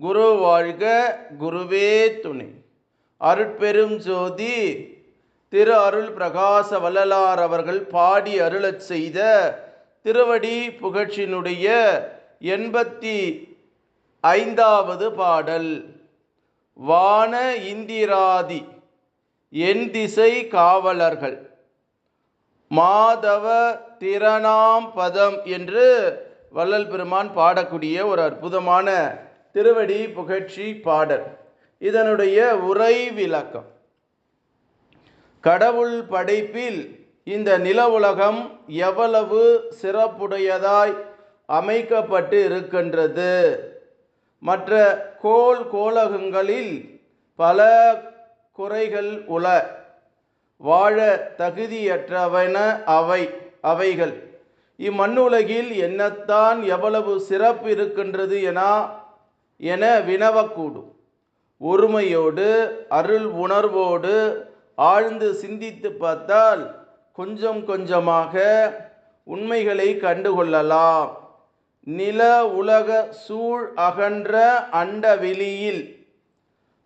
குரு வாழ்க குருவே துணை. அருட்பெரும் ஜோதி திரு அருள் பிரகாச வள்ளலார் அவர்கள் பாடி அருளச் செய்த திருவடி புகழ்ச்சியினுடைய எண்பத்தி ஐந்தாவது பாடல். வான இந்திராதி என் திசை காவலர்கள். மாதவ திறனாம் பதம் என்று வள்ளல் பெருமான் பாடக்கூடிய ஒரு அற்புதமான திருவடி புகழ்ச்சி பாடல். இதனுடைய உரை விளக்கம். கடவுள் படைப்பில் இந்த நில உலகம் எவ்வளவு சிறப்புடையதாய் அமைக்கப்பட்டு இருக்கின்றது. மற்ற கோள் கோலகங்களில் பல குறைகள் உள. வாழ தகுதியற்றவன அவை அவைகள். இம்மண்ணுலகில் என்னத்தான் எவ்வளவு சிறப்பு இருக்கின்றது என என வினவக்கூடும் ஒருமையோடு அருள் உணர்வோடு ஆழ்ந்து சிந்தித்து பார்த்தால் கொஞ்சம் கொஞ்சமாக உண்மைகளை கண்டுகொள்ளலாம். நில உலக சூழ் அகன்ற அண்ட வெளியில்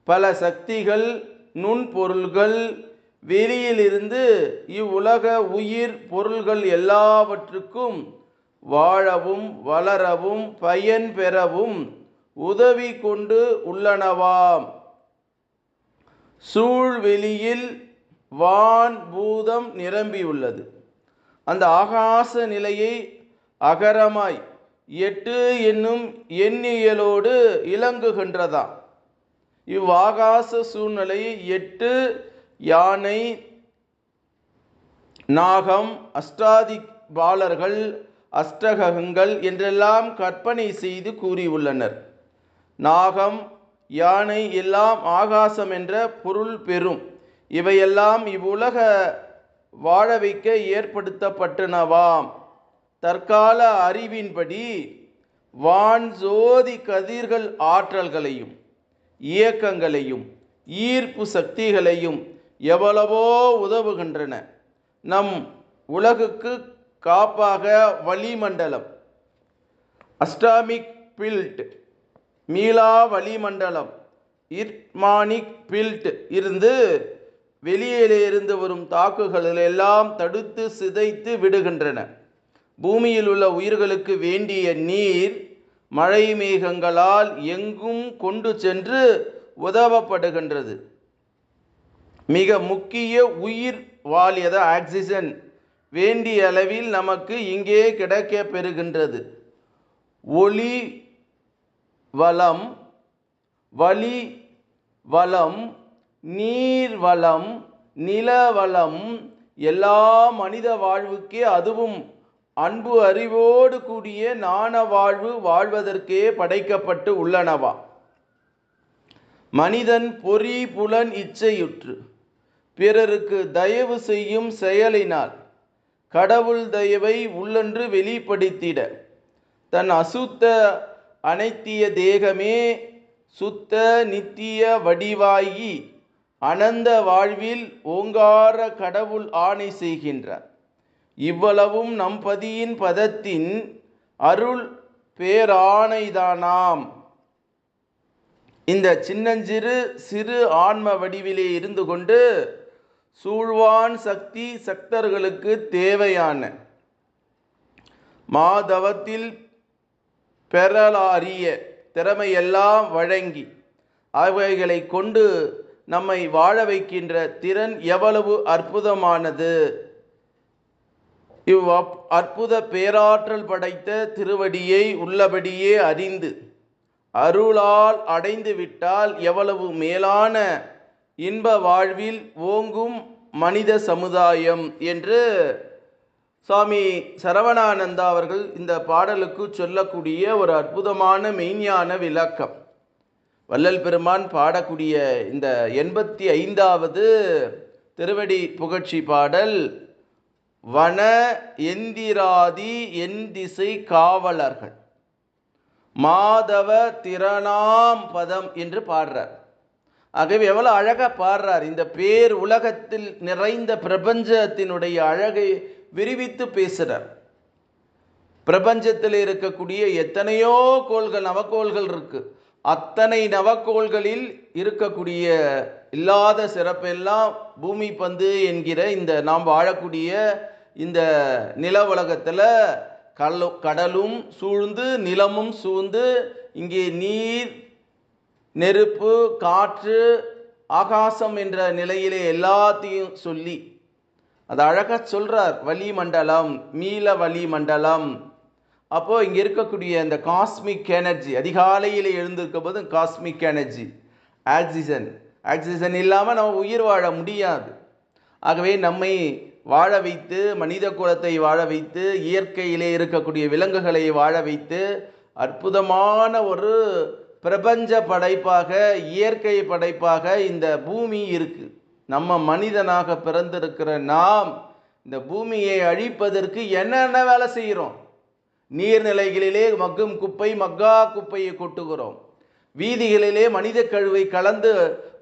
பல சக்திகள் நுண்பொருள்கள் வெளியிலிருந்து இவ்வுலக உயிர் பொருள்கள் எல்லாவற்றுக்கும் வாழவும் வளரவும் பயன் பெறவும் உதவி கொண்டு உள்ளனவாம். சூழ்வெளியில் வான் பூதம் நிரம்பியுள்ளது. அந்த ஆகாச நிலையை அகரமாய் எட்டு என்னும் எண்ணியலோடு இலங்குகின்றதாம் இவ்வாகாச சூழ்நிலை எட்டு யானை நாகம் அஷ்டாதி பாலர்கள் அஷ்டகங்கள் என்றெல்லாம் கற்பனை செய்து கூறியுள்ளனர். நாகம் யானை எல்லாம் ஆகாசம் என்ற பொருள் பெறும். இவையெல்லாம் இவ்வுலக வாழ வைக்க ஏற்படுத்தப்பட்டனவாம். தற்கால அறிவின்படி வான் ஜோதி கதிர்கள் ஆற்றல்களையும் இயக்கங்களையும் ஈர்ப்பு சக்திகளையும் எவ்வளவோ உதவுகின்றன. நம் உலகுக்கு காப்பாக வளிமண்டலம் அஸ்டாமிக் பில்ட் மீளா வளிமண்டலம் இர்மானிக் பில்ட் இருந்து வெளியிலே இருந்து வரும் தாக்குகள் எல்லாம் தடுத்து சிதைத்து விடுகின்றன. பூமியில் உள்ள உயிர்களுக்கு வேண்டிய நீர் மழை மேகங்களால் எங்கும் கொண்டு சென்று உதவப்படுகின்றது. மிக முக்கிய உயிர் வாழியத ஆக்சிஜன் வேண்டிய அளவில் நமக்கு இங்கே கிடைக்க பெறுகின்றது. ஒளி வளம் வழி வளம் நீர் வளம் நில வளம் எல்லா மனித வாழ்வுக்கே அதுவும் அன்பு அறிவோடு கூடிய நாண வாழ்வு வாழ்வதற்கே படைக்கப்பட்டு உள்ளனவா? மனிதன் பொறி புலன் இச்சையுற்று பிறருக்கு தயவு செய்யும் செயலினால் கடவுள் தயவை உள்ளன்று வெளிப்படுத்திட தன் அசுத்த அனைத்திய தேகமே சுத்த நித்திய வடிவாகி அனந்த வாழ்வில் ஓங்கார கடவுள் ஆணை செய்கின்றார் இவ்வளவும் நம் பதியின் பதத்தின் அருள் பேராணைதானாம். இந்த சின்னஞ்சிறு சிறு ஆன்ம வடிவிலே இருந்து கொண்டு சூழ்வான் சக்தி சக்தர்களுக்கு தேவையான மாதவத்தில் பெறலாரிய திறமையெல்லாம் வழங்கி அவைகளை கொண்டு நம்மை வாழ வைக்கின்ற திறன் எவ்வளவு அற்புதமானது! இவ் அற்புத பேராற்றல் படைத்த திருவடியை உள்ளபடியே அறிந்து அருளால் அடைந்து விட்டால் எவ்வளவு மேலான இன்ப வாழ்வில் ஓங்கும் மனித சமுதாயம் என்று சுவாமி சரவணானந்தா அவர்கள் இந்த பாடலுக்கு சொல்லக்கூடிய ஒரு அற்புதமான மெய்ஞான விளக்கம். வள்ளல் பெருமான் பாடக்கூடிய இந்த எண்பத்தி ஐந்தாவது திருவடி புகழ்ச்சி பாடல் வன எந்திராதி என் திசை காவலர்கள். மாதவ திறனாம் பதம் என்று பாடுறார். ஆகவே எவ்வளோ அழகாக பாடுறார். இந்த பேர் உலகத்தில் நிறைந்த பிரபஞ்சத்தினுடைய அழகை விரிவித்து பேசுகிறார் பிரபஞ்சத்தில் இருக்கக்கூடிய எத்தனையோ கோள்கள் நவக்கோள்கள் இருக்கு. அத்தனை நவக்கோள்களில் இருக்கக்கூடிய இல்லாத சிறப்பெல்லாம் பூமி பந்து என்கிற இந்த நாம் வாழக்கூடிய இந்த நில உலகத்தில் கடலும் சூழ்ந்து நிலமும் சூழ்ந்து இங்கே நீர் நெருப்பு காற்று ஆகாசம் என்ற நிலையிலே எல்லாத்தையும் சொல்லி அது அழகாக சொல்றார் வளிமண்டலம் மீள வளிமண்டலம். அப்போது இங்கே இருக்கக்கூடிய இந்த காஸ்மிக் எனர்ஜி அதிகாலையில் எழுந்திருக்கும் போது காஸ்மிக் எனர்ஜி ஆக்சிஜன் ஆக்சிஜன் இல்லாமல் நம்ம உயிர் வாழ முடியாது. ஆகவே நம்மை வாழ வைத்து மனித குலத்தை வாழ வைத்து இயற்கையிலே இருக்கக்கூடிய விலங்குகளை வாழ வைத்து அற்புதமான ஒரு பிரபஞ்ச படைப்பாக இயற்கை படைப்பாக இந்த பூமி இருக்குது நம்ம மனிதனாக பிறந்திருக்கிற நாம் இந்த பூமியை அழிப்பதற்கு என்னென்ன வேலை செய்கிறோம்? நீர்நிலைகளிலே மக்கும் குப்பை மக்கா குப்பையை கொட்டுகிறோம். வீதிகளிலே மனித கழுவை கலந்து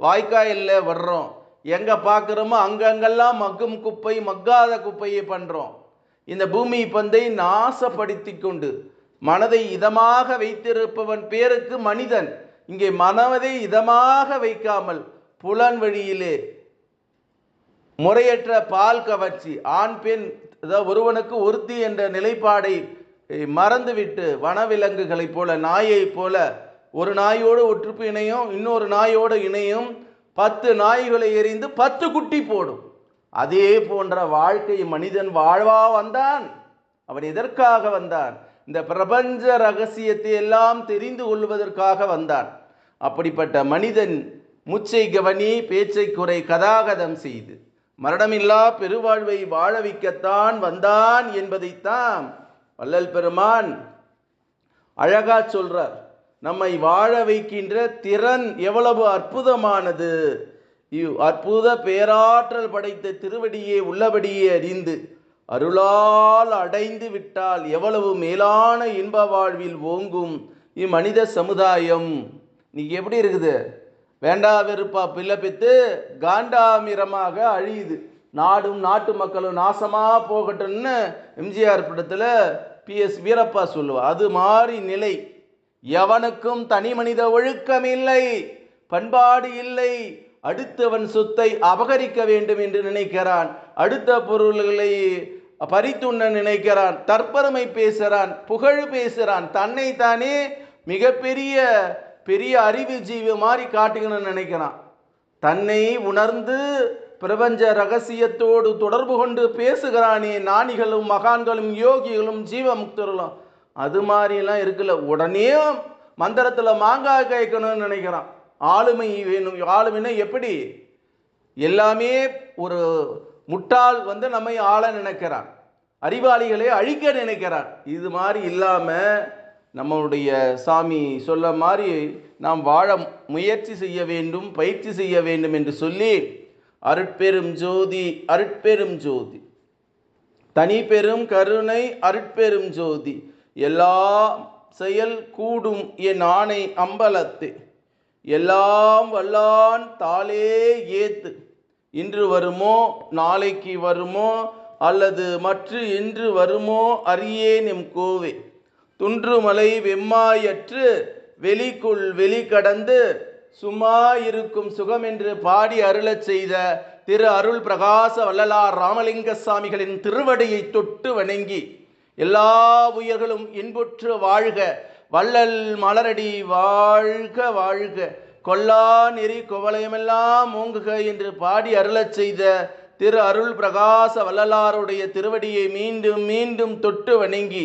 வாய்க்காலில் வர்றோம். எங்கே பார்க்குறோமோ அங்கங்கெல்லாம் மக்கும் குப்பை மக்காத குப்பையை பண்ணுறோம் இந்த பூமி பந்தை நாசப்படுத்தி கொண்டு மனதை இதமாக வைத்திருப்பவன் பேருக்கு மனிதன். இங்கே மனதை இதமாக வைக்காமல் புலன் வழியிலே முறையற்ற பால் கவர்ச்சி ஆண் பெண் அதாவது ஒருவனுக்கு ஒருத்தி என்ற நிலைப்பாடை மறந்துவிட்டு வனவிலங்குகளைப் போல நாயைப் போல ஒரு நாயோடு ஒற்றுப்பு இணையும் இன்னொரு நாயோடு இணையும் பத்து நாய்களை எறிந்து பத்து குட்டி போடும். அதே போன்ற வாழ்க்கை மனிதன் வாழ்வா வந்தான். அவன் எதற்காக வந்தான்? இந்த பிரபஞ்ச ரகசியத்தை எல்லாம் தெரிந்து கொள்வதற்காக வந்தான். அப்படிப்பட்ட மனிதன் முச்சை கவனி பேச்சை குறை கதாகதம் செய்து மரணமில்லா பெருவாழ்வை வாழ வைக்கத்தான் வந்தான் என்பதைத்தான் வள்ளல் பெருமான் அழகா சொல்றார். நம்மை வாழ வைக்கின்ற திறன் எவ்வளவு அற்புதமானது. இவ் அற்புத பேராற்றல் படைத்த திருவடியே உள்ளபடியே அறிந்து அருளால் அடைந்து விட்டால் எவ்வளவு மேலான இன்ப வாழ்வில் ஓங்கும் இம்மனித சமுதாயம். நீ எப்படி இருக்குது? வேண்டா வெறுப்பா பிள்ளை காண்டாமிரமாக அழியுது. நாடும் நாட்டு மக்களும் நாசமாக போகட்டும்னு எம்ஜிஆர் படத்தில் பிஎஸ் வீரப்பா சொல்லுவார் அது மாதிரி நிலை. எவனுக்கும் தனி மனித ஒழுக்கம் இல்லை பண்பாடு இல்லை. அடுத்தவன் சொத்தை அபகரிக்க வேண்டும் என்று நினைக்கிறான். அடுத்த பொருள்களை பறித்துண்ண நினைக்கிறான். தற்பெருமை பேசுகிறான் புகழ் பேசுகிறான் தன்னைத்தானே மிகப்பெரிய பெரிய அறிவு ஜீவி மாதிரி காட்டுக்கணும்னு நினைக்கிறான். தன்னை உணர்ந்து பிரபஞ்ச ரகசியத்தோடு தொடர்பு கொண்டு பேசுகிறானே ஞானிகளும் மகான்களும் யோகிகளும் ஜீவமுக்தர்களும். அது மாதிரிலாம் இருக்குல்ல. உடனே மந்திரத்தில் மாங்காய் கேட்கணும்னு நினைக்கிறான். ஆளுமை வேணும். ஆளுமைன்னா எப்படி? எல்லாமே ஒரு முட்டாள் வந்து நம்மை ஆள நினைக்கிறான். அறிவாளிகளை அழிக்க நினைக்கிறான். இது மாதிரி இல்லாமல் நம்மளுடைய சாமி சொல்ல மாதிரி நாம் வாழ முயற்சி செய்ய வேண்டும் பயிற்சி செய்ய வேண்டும் என்று சொல்லி அருட்பெரும் ஜோதி அருட்பெரும் ஜோதி. தனி பெரும் கருணை அருட்பெரும் ஜோதி. எல்லாம் செயல் கூடும் என் ஆணை அம்பலத்து. எல்லாம் வல்லான் தாளே ஏத்து. இன்று வருமோ நாளைக்கு வருமோ அல்லது மற்ற இன்று வருமோ அறியேன் எம் கோவே. துன்றுமலை வெம்மாயற்று வெளிக்குள் வெளி கடந்து சும்மா இருக்கும் சுகம் என்று பாடி அருளச் செய்த திரு அருள் பிரகாச வள்ளலார் ராமலிங்க சாமிகளின் திருவடியை தொட்டு வணங்கி எல்லா உயிர்களும் இன்புற்று வாழ்க. வள்ளல் மலரடி வாழ்க வாழ்க. கொல்லா நெறி குவளையமெல்லாம் மூங்குக என்று பாடி அருளச் செய்த திரு அருள் பிரகாச வள்ளலாருடைய திருவடியை மீண்டும் மீண்டும் தொட்டு வணங்கி